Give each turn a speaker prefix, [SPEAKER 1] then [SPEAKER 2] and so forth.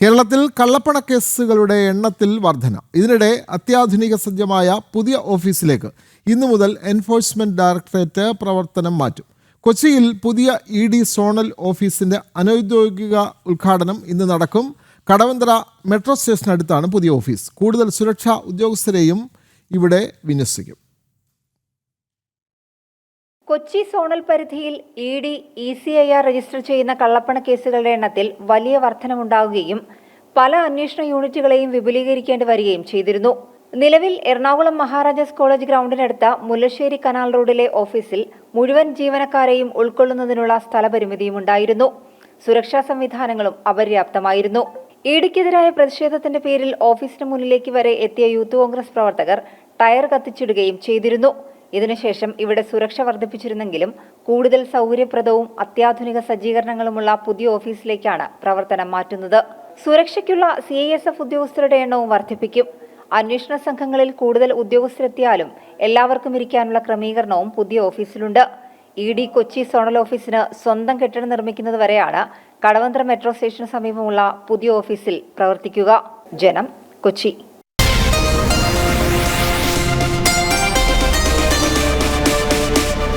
[SPEAKER 1] കേരളത്തിൽ കള്ളപ്പണ കേസുകളുടെ എണ്ണത്തിൽ വർധന. ഇതിനിടെ അത്യാധുനിക സജ്ജമായ പുതിയ ഓഫീസിലേക്ക് ഇന്നു മുതൽ എൻഫോഴ്സ്മെന്റ് ഡയറക്ടറേറ്റ് പ്രവർത്തനം മാറ്റും. കൊച്ചിയിൽ പുതിയ ഇ ഡി സോണൽ ഓഫീസിന്റെ അനൗദ്യോഗിക ഉദ്ഘാടനം ഇന്ന് നടക്കും. കടവന്തറ മെട്രോ സ്റ്റേഷനടുത്താണ് പുതിയ ഓഫീസ്. കൂടുതൽ സുരക്ഷാ ഉദ്യോഗസ്ഥരെയും ഇവിടെ വിന്യസിക്കും.
[SPEAKER 2] കൊച്ചി സോണൽ പരിധിയിൽ E D E C I R register ചെയ്യുന്ന കള്ളപ്പണ കേസുകളുടെ എണ്ണത്തിൽ വലിയ വർധനമുണ്ടാവുകയും പല അന്വേഷണ യൂണിറ്റുകളെയും വിപുലീകരിക്കേണ്ടി വരികയും ചെയ്തിരുന്നു. നിലവിൽ എറണാകുളം മഹാരാജാസ് കോളേജ് ഗ്രൗണ്ടിനടുത്ത മുല്ലശ്ശേരി കനാൽ റോഡിലെ ഓഫീസിൽ മുഴുവൻ ജീവനക്കാരെയും ഉൾക്കൊള്ളുന്നതിനുള്ള സ്ഥലപരിമിതിയും ഉണ്ടായിരുന്നു സുരക്ഷാ സംവിധാനങ്ങളും അപര്യാപ്തമായിരുന്നു. ഇടിക്കെതിരായ പ്രതിഷേധത്തിന്റെ പേരിൽ ഓഫീസിന് മുന്നിലേക്ക് വരെ എത്തിയ യൂത്ത് കോൺഗ്രസ് പ്രവർത്തകർ ടയർ കത്തിച്ചിടുകയും ചെയ്തിരുന്നു. ഇതിനുശേഷം ഇവിടെ സുരക്ഷ വർദ്ധിപ്പിച്ചിരുന്നെങ്കിലും കൂടുതൽ സൗകര്യപ്രദവും അത്യാധുനിക സജ്ജീകരണങ്ങളുമുള്ള പുതിയ ഓഫീസിലേക്കാണ് പ്രവർത്തനം മാറ്റുന്നത്. സുരക്ഷയ്ക്കുള്ള സി ഐ എസ് എഫ് ഉദ്യോഗസ്ഥരുടെ എണ്ണവും വർദ്ധിപ്പിക്കും. അന്വേഷണ സംഘങ്ങളിൽ കൂടുതൽ ഉദ്യോഗസ്ഥരെത്തിയാലും എല്ലാവർക്കും ഇരിക്കാനുള്ള ക്രമീകരണവും പുതിയ ഓഫീസിലുണ്ട്. ഇ ഡി കൊച്ചി സോണൽ ഓഫീസിന് സ്വന്തം കെട്ടിടം നിർമ്മിക്കുന്നത് വരെയാണ് കടവന്ത്ര മെട്രോ സ്റ്റേഷന് സമീപമുള്ള പുതിയ ഓഫീസിൽ പ്രവർത്തിക്കുക. ജനം കൊച്ചി.